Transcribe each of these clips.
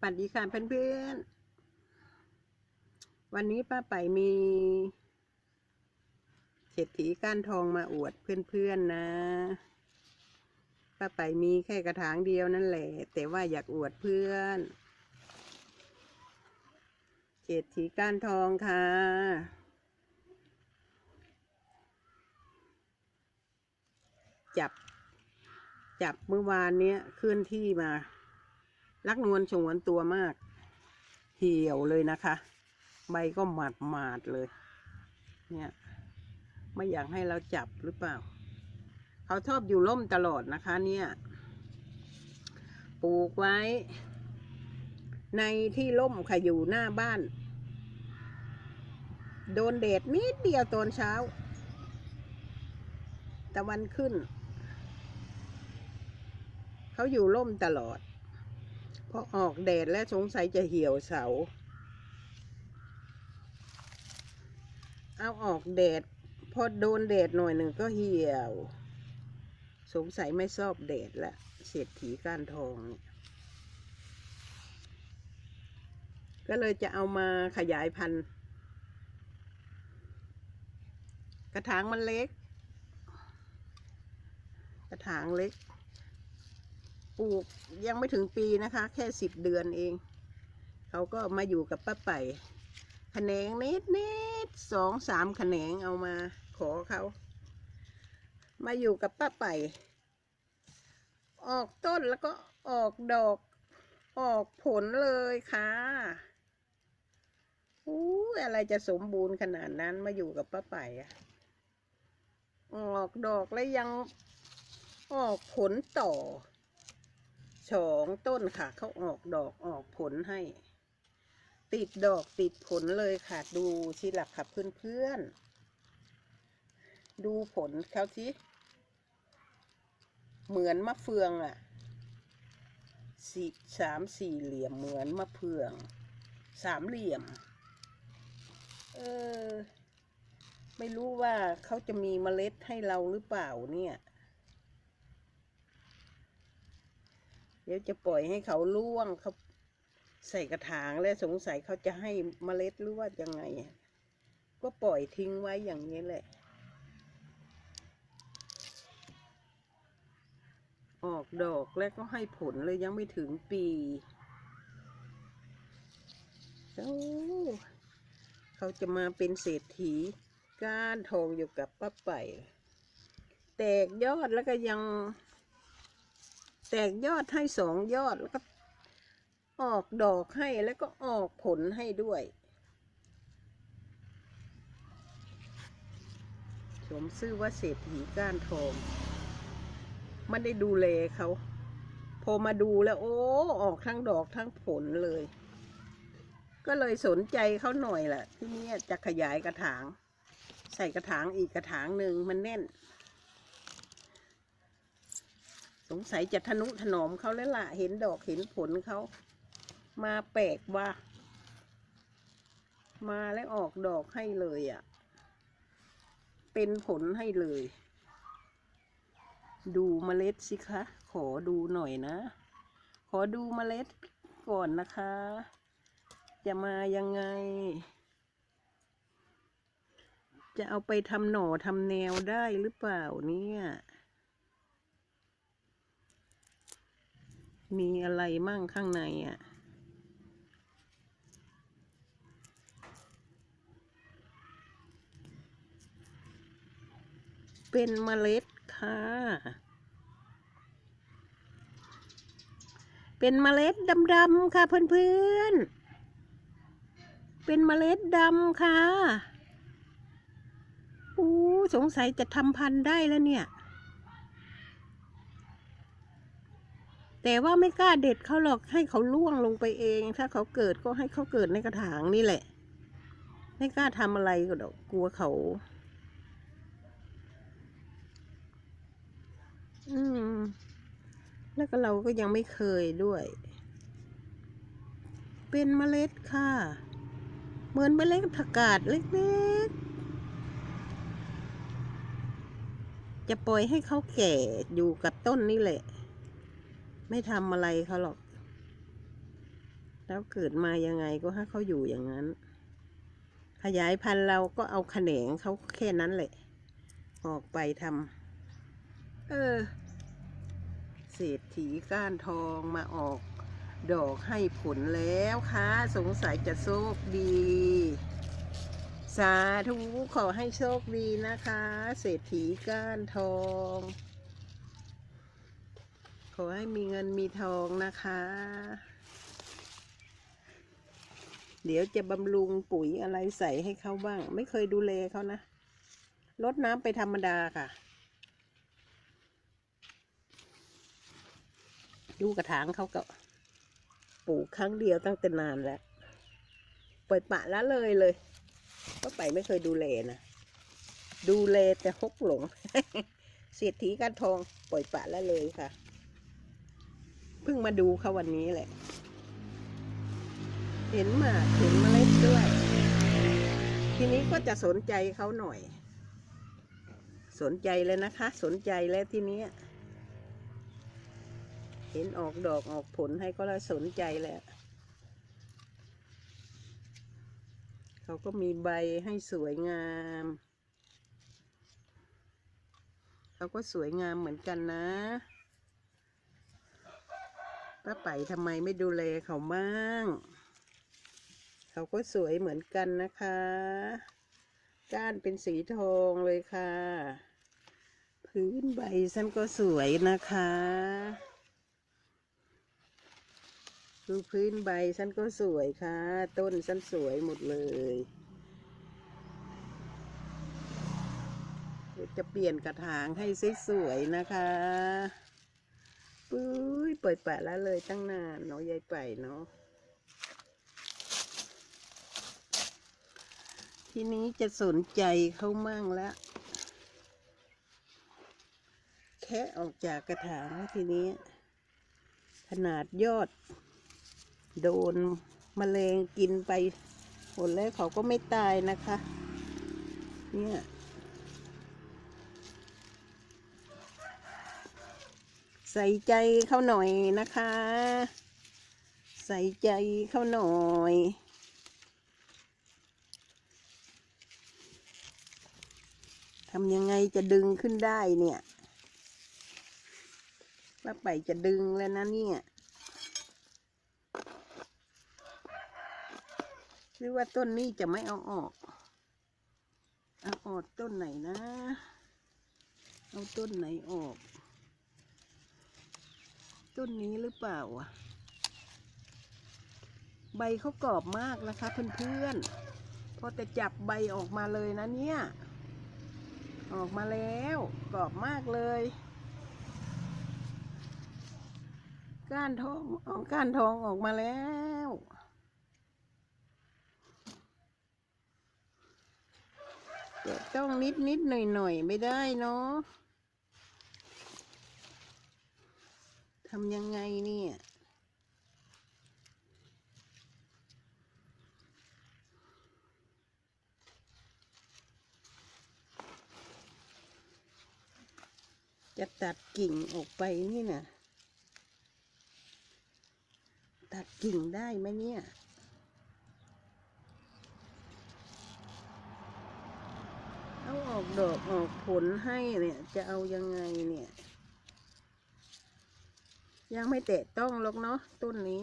ปัดดีค่ะเพื่อนๆ วันนี้ป้าไปมีเศรษฐีก้านทองมาอวดเพื่อนๆนะ ป้าไปมีแค่กระถางเดียวนั่นแหละ แต่ว่าอยากอวดเพื่อนเศรษฐีก้านทองค่ะจับ จับเมื่อวานเนี้ยเคลื่อนที่มา รักนวลชงวนตัวมาก เหี่ยวเลยนะคะ ใบก็หมาดหมาดๆเลย เนี่ย ไม่อยากให้เราจับหรือเปล่า เขาชอบอยู่ร่มตลอดนะคะ เนี่ย ปลูกไว้ ในที่ร่มค่ะอยู่หน้าบ้าน โดนแดดนิดเดียวตอนเช้า ตะวันขึ้น เขาอยู่ร่มตลอด พอออกแดดแล้วสงสัยจะเหี่ยวเสา เอาออกแดด พอโดนแดดหน่อยหนึ่งก็เหี่ยว สงสัยไม่ชอบแดดละเศรษฐีก้านทองเนี่ยก็เลยจะเอามาขยายพันธุ์ กระถางมันเล็ก กระถางเล็ก ปลูกยังไม่ถึงปีนะคะ แค่สิบเดือนเอง เขาก็มาอยู่กับป้าไป่แขนงนิดนิดสองสามแขนงเอามาขอเขา มาอยู่กับป้าไป่ออกต้นแล้วก็ออกดอกออกผลเลยค่ะอู้อะไรจะสมบูรณ์ขนาดนั้นมาอยู่กับป้าไป่อะออกดอกแล้วยังออกผลต่อ สองต้นค่ะเขาออกดอกออกผลให้ ติดดอกติดผลเลยค่ะ ดูสิหลักค่ะเพื่อนๆ ดูผลเขาสิเหมือนมะเฟืองอะ่ะสี่สามสี่เหลี่ยมเหมือนมะเฟือง สามเหลี่ยม เออ ไม่รู้ว่าเขาจะมีเมล็ดให้เราหรือเปล่าเนี่ย เดี๋ยวจะปล่อยให้เขาล่วงเขาใส่กระถางแล้วสงสัยเขาจะให้เมล็ดหรือว่ายังไง ก็ปล่อยทิ้งไว้อย่างนี้แหละ ออกดอกแล้วก็ให้ผลเลยยังไม่ถึงปีโอ้เขาจะมาเป็นเศรษฐีก้านทองอยู่กับป้าไป่แตกยอดแล้วก็ยัง แตกยอดให้สองยอดแล้วก็ออกดอกให้แล้วก็ออกผลให้ด้วย สมชื่อว่าเศรษฐีก้านทองไม่ได้ดูแลเขาพอมาดูแล้ว โอ้ ออกทั้งดอกทั้งผลเลย ก็เลยสนใจเขาหน่อยแหละที่นี่จะขยายกระถาง ใส่กระถางอีกกระถางหนึ่งมันแน่น สงสัยจะทนุถนอมเขาแล้วล่ะ เห็นดอกเห็นผลเขามาแปลกว่า มาแล้วออกดอกให้เลยอะ่ะ เป็นผลให้เลย ดูเมล็ดสิคะ ขอดูหน่อยนะ ขอดูเมล็ดก่อนนะคะ จะมายังไง จะเอาไปทำหน่อทำแนวได้หรือเปล่าเนี่ย มีอะไรมั่งข้างในอะ เป็นเมล็ดค่ะ เป็นเมล็ดดำๆค่ะเพื่อนๆ เป็นเมล็ดดำค่ะ อู้สงสัยจะทำพันธุ์ได้แล้วเนี่ย แต่ว่าไม่กล้าเด็ดเขาหรอกให้เขาล่วงลงไปเอง ถ้าเขาเกิดก็ให้เขาเกิดในกระถางนี่แหละ ไม่กล้าทำอะไรก็ดอกกลัวเขา อืม แล้วก็เราก็ยังไม่เคยด้วย เป็นเมล็ดค่ะ เหมือนเมล็ดผักกาดเล็กๆจะปล่อยให้เขาแก่อยู่กับต้นนี่แหละ ไม่ทำอะไรเขาหรอก แล้วเกิดมายังไงก็ให้เขาอยู่อย่างนั้น ขยายพันธุ์เราก็เอาแขนงเขาแค่นั้นแหละ ออกไปทำเออเศรษฐีก้านทองมาออก ดอกให้ผลแล้วค่ะ สงสัยจะโชคดี สาธุขอให้โชคดีนะคะ เศรษฐีก้านทอง ขอให้มีเงินมีทองนะคะ เดี๋ยวจะบำรุงปุ๋ยอะไรใส่ให้เขาบ้าง ไม่เคยดูแลเขานะลดน้ำไปธรรมดาค่ะ ดูกระถางเขาก็ปลูกครั้งเดียวตั้งแต่นานแล้วปล่อยปละละเลยเลยก็ไปไม่เคยดูแลนะดูแลแต่ฮกหลงเศรษฐีกันทองปล่อยปละละเลยค่ะ พิ่งมาดูเขาวันนี้แหละ เห็นหมากเห็นเมล็ดด้วย ทีนี้ก็จะสนใจเขาหน่อย สนใจเลยนะคะ สนใจแล้วทีนี้เห็นออกดอกออกผลให้ก็เลยสนใจแล้วเขาก็มีใบให้สวยงามเขาก็สวยงามเหมือนกันนะ ป้าไปทำไมไม่ดูแลเขาบ้างเขาก็สวยเหมือนกันนะคะ ก้านเป็นสีทองเลยค่ะ พื้นใบฉันก็สวยนะคะดูพื้นใบฉันก็สวยค่ะ ต้นฉันสวยหมดเลยจะเปลี่ยนกระถางให้สวยๆนะคะ ปุ้ยเปิดแปะแล้วเลยตั้งนานเนาะยายไปเนาะทีนี้จะสนใจเขามั่งแล้วแค่ออกจากกระถางทีนี้ ขนาดยอด โดนมแมลงกินไปหมดแล้วเขาก็ไม่ตายนะคะ เนี่ย ใส่ใจเขาหน่อยนะคะ ใส่ใจเขาหน่อยทำยังไงจะดึงขึ้นได้เนี่ยว่าไปจะดึงแล้วนะเนี่ยหรือว่าต้นนี้จะไม่เอาออกเอาออกต้นไหนนะ เอาต้นไหนออก ต้นนี้หรือเปล่าวะใบเขากรอบมากนะคะเพื่อนๆ พอแต่จับใบออกมาเลยนะเนี่ย ออกมาแล้วกรอบมากเลย ก้านทองออกก้านทองออกมาแล้วแต่ต้องนิดนิดหน่อยหน่อยๆไม่ได้เนาะำยังไงเนี่ย จะตัดกิ่งออกไปนี่นะตัดกิ่งได้ไหมเนี่ยเอาออกดอกออกผลให้เนี่ย จะเอายังไงเนี่ย ยังไม่แตะต้องหรอกเนาะต้นนี้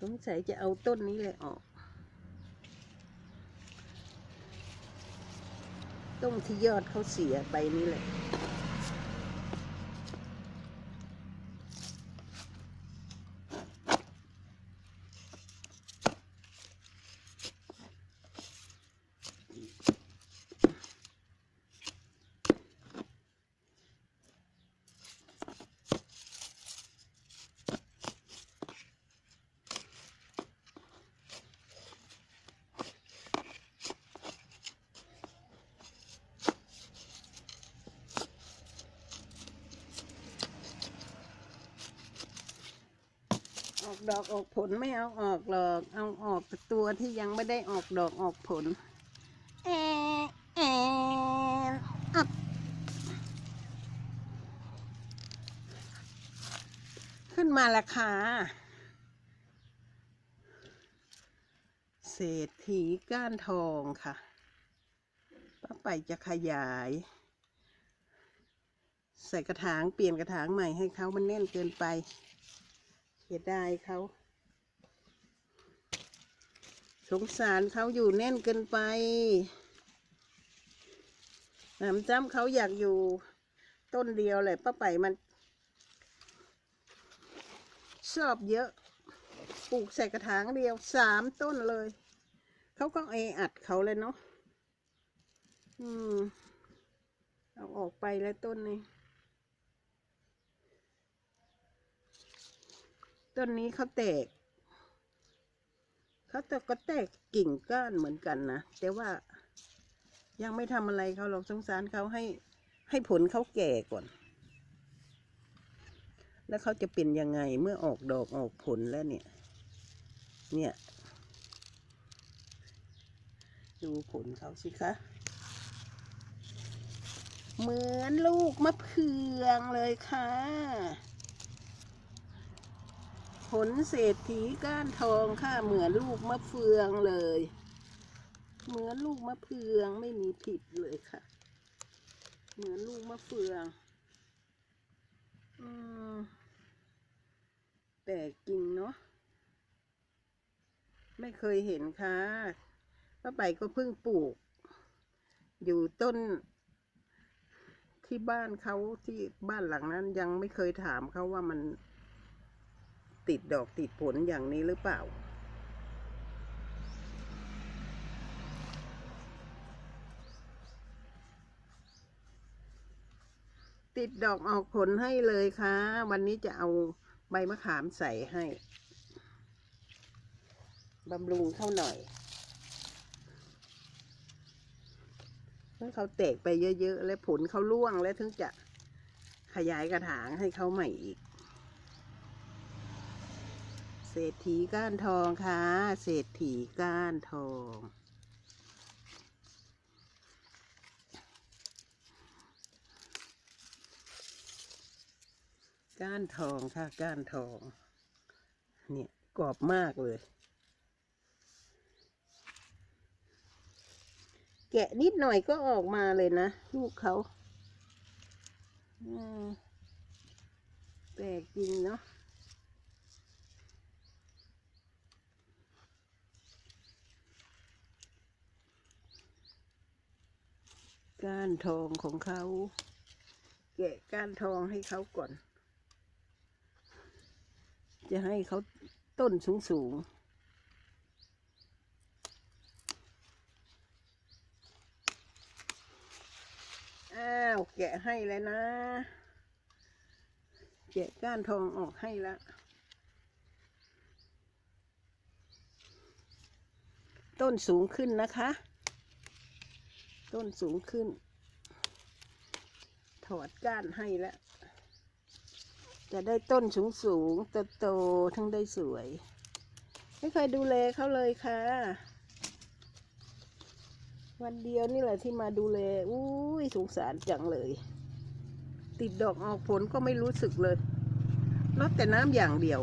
สงสัยจะเอาต้นนี้เลยออก ต้นที่ยอดเขาเสียไปนี่แหละ ดอกออกผลไม่เอาออกหรอก เอาออกตัวที่ยังไม่ได้ออกดอกออกผลแอะแอนอัพขึ้นมาและค่ะเศรษฐีก้านทองค่ะป้าไปจะขยาย ใส่กระถางเปลี่ยนกระถางใหม่ให้เขามันแน่นเกินไป เสียดายเขาสงสารเขาอยู่แน่นเกินไปหนำจ้ำเขาอยากอยู่ต้นเดียวเลยป้าไปมัน ชอบเยอะ ปลูกใส่กระถางเดียวสามต้นเลย เขาก็เออัดเขาเลยเนาะ อืม เอาออกไปแล้วต้นนี้ ต้นนี้เขาแตกเขาแต่ก็แตกกิ่งก้านเหมือนกันนะแต่ว่ายังไม่ทำอะไรเขาหรอกสงสารเขาให้ให้ผลเขาแก่ก่อน แล้วเขาจะเป็นยังไงเมื่อออกดอกออกผลแล้วเนี่ย เนี่ย ดูผลเขาสิคะ เหมือนลูกมะเพืองเลยค่ะ ผลเศรษฐีก้านทองค่ะเหมือนลูกมะเฟืองเลย เหมือนลูกมะเฟืองไม่มีผิดเลยค่ะ เหมือนลูกมะเฟือง อืมแปลกจริงเนาะไม่เคยเห็นค่ะป้าไปก็เพิ่งปลูก อยู่ต้น ที่บ้านเขาที่บ้านหลังนั้นยังไม่เคยถามเขาว่ามัน ติดดอกติดผลอย่างนี้หรือเปล่า ติดดอกออกผลให้เลยค่ะ วันนี้จะเอาใบมะขามใส่ให้บำรุงเข้าหน่อยเมื่อเขาแตกไปเยอะๆ และผลเขาร่วงแล้วถึงจะขยายกระถางให้เขาใหม่อีก ศรษฐีก้านทองค่ะ เศรษฐีก้านทอง ก้านทองค่ะ ก้านทอง เนี่ยกรอบมากเลย แกะนิดหน่อยก็ออกมาเลยนะ ลูกเขาแปลกจริงเนาะ ก้านทองของเขา แกะก้านทองให้เขาก่อน จะให้เขาต้นสูงสูงอ้าวแกะให้แล้วนะ แกะก้านทองออกให้แล้วต้นสูงขึ้นนะคะ ต้นสูงขึ้น ถอดก้านให้แล้ว จะได้ต้นสูงสูงโตโตทั้งได้สวย ไม่เคยดูแลเขาเลยค่ะ วันเดียวนี่แหละที่มาดูแลอุ้ยสงสารจังเลย ติดดอกออกผลก็ไม่รู้สึกเลยลดแต่น้ำอย่างเดียว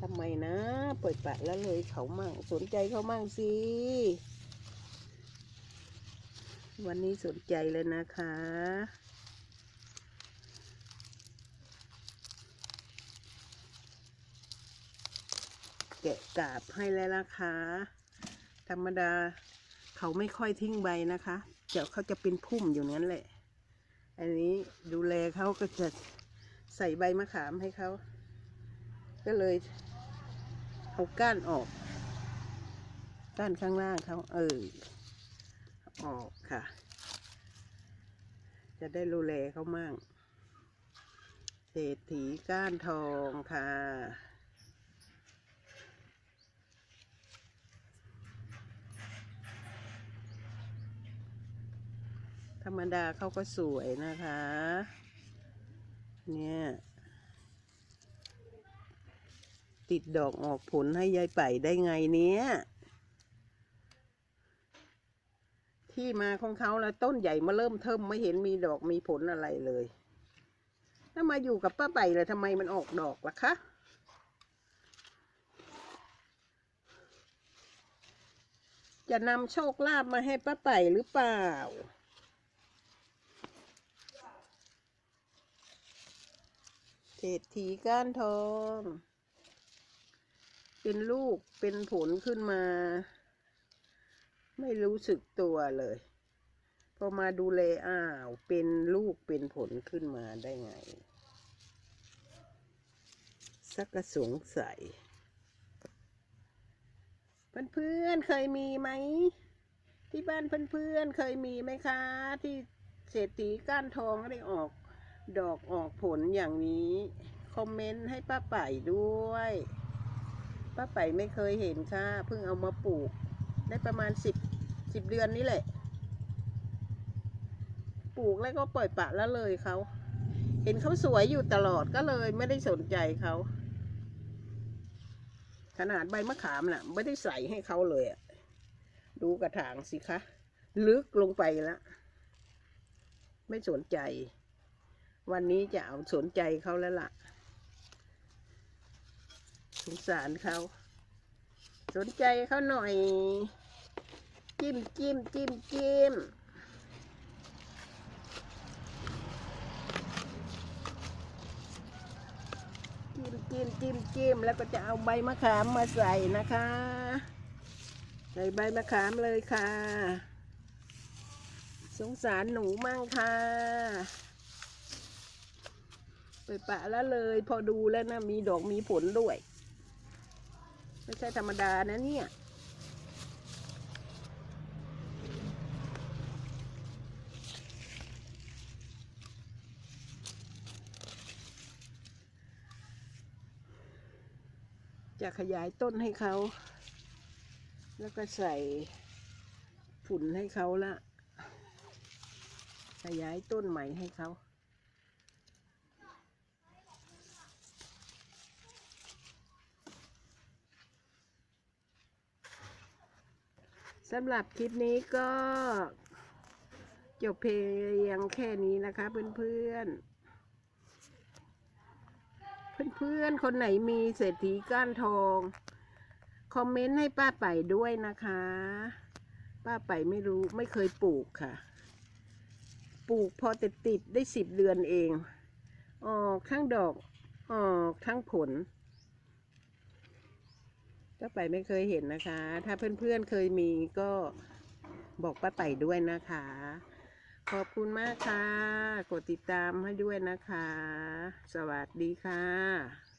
ทำไมนะ เปล่อยปะแล้วเลยเขามั่งสนใจเขามั่งสิ วันนี้สนใจเลยนะคะ แกะกาบให้แล้วนะคะ ธรรมดาเขาไม่ค่อยทิ้งใบนะคะเดี๋ยวเขาจะเป็นพุ่มอยู่นั้นแหละ อันนี้ดูแลเขาก็จะใส่ใบมะขามให้เขา ก็เลยเอาก้านออก ก้านข้างล่างเขาเออ ออกค่ะ จะได้ดูแลเขามั่งเศรษฐีก้านทองค่ะ ธรรมดาเขาก็สวยนะคะ เนี่ย ติดดอกออกผลให้ยายไป่ได้ไงเนี้ย ที่มาของเขาแล้วต้นใหญ่มาเริ่มเทิมไม่เห็นมีดอกมีผลอะไรเลย ถ้ามาอยู่กับป้าไปเลยทำไมมันออกดอกล่ะคะจะนำโชคลาภมาให้ป้าไปหรือเปล่า เศรษฐีก้านทอง เป็นลูกเป็นผลขึ้นมา ไม่รู้สึกตัวเลย พอมาดูแลอ้าว เป็นลูกเป็นผลขึ้นมาได้ไง สักกระสงสัยเพื่อนๆเคยมีไหม ที่บ้านเพื่อนๆเคยมีไหมคะ ที่เศรษฐีก้านทองได้ออกดอกออกผลอย่างนี้ คอมเมนต์ให้ป้าไป่ด้วยป้าไป่ไม่เคยเห็นค่ะ เพิ่งเอามาปลูกได้ประมาณสิบ สิบเดือนนี้แหละ ปลูกแล้วก็ปล่อยปะแล้วเลยเขา เห็นเขาสวยอยู่ตลอดก็เลยไม่ได้สนใจเขาขนาดใบมะขามน่ะ ไม่ได้ใส่ให้เขาเลยอะดูกระถางสิคะ ลึกลงไปแล้วไม่สนใจ วันนี้จะเอาสนใจเขาแล้วล่ะ สงสารเขา สนใจเขาหน่อย จิ้มจิ้มจิ้มจิ้มจิ้มจิ้มจิ้มจิ้มแล้วก็จะเอาใบมะขามมาใส่นะคะ ใส่ใบมะขามเลยค่ะ สงสารหนูมั่งค่ะไปปะแล้วเลย พอดูแล้วนะมีดอกมีผลด้วย ไม่ใช่ธรรมดานะเนี่ย จะขยายต้นให้เขา แล้วก็ใส่ฝุ่นให้เขาละ ขยายต้นใหม่ให้เขาสำหรับคลิปนี้ก็จบเพียงแค่นี้นะคะเพื่อนๆ พื่อนๆ คนไหนมีเศรษฐีก้านทอง คอมเมนต์ให้ป้าไปด้วยนะคะ ป้าไปไม่รู้ไม่เคยปลูกค่ะ ปลูกพอแต่ติดได้สิบเดือนเอง ออกทั้งดอก ออกทั้งผลป้าไปไม่เคยเห็นนะคะ ถ้าเพื่อนๆเคยมีก็บอกป้าไปด้วยนะคะ ขอบคุณมากค่ะ กดติดตามให้ด้วยนะคะ สวัสดีค่ะ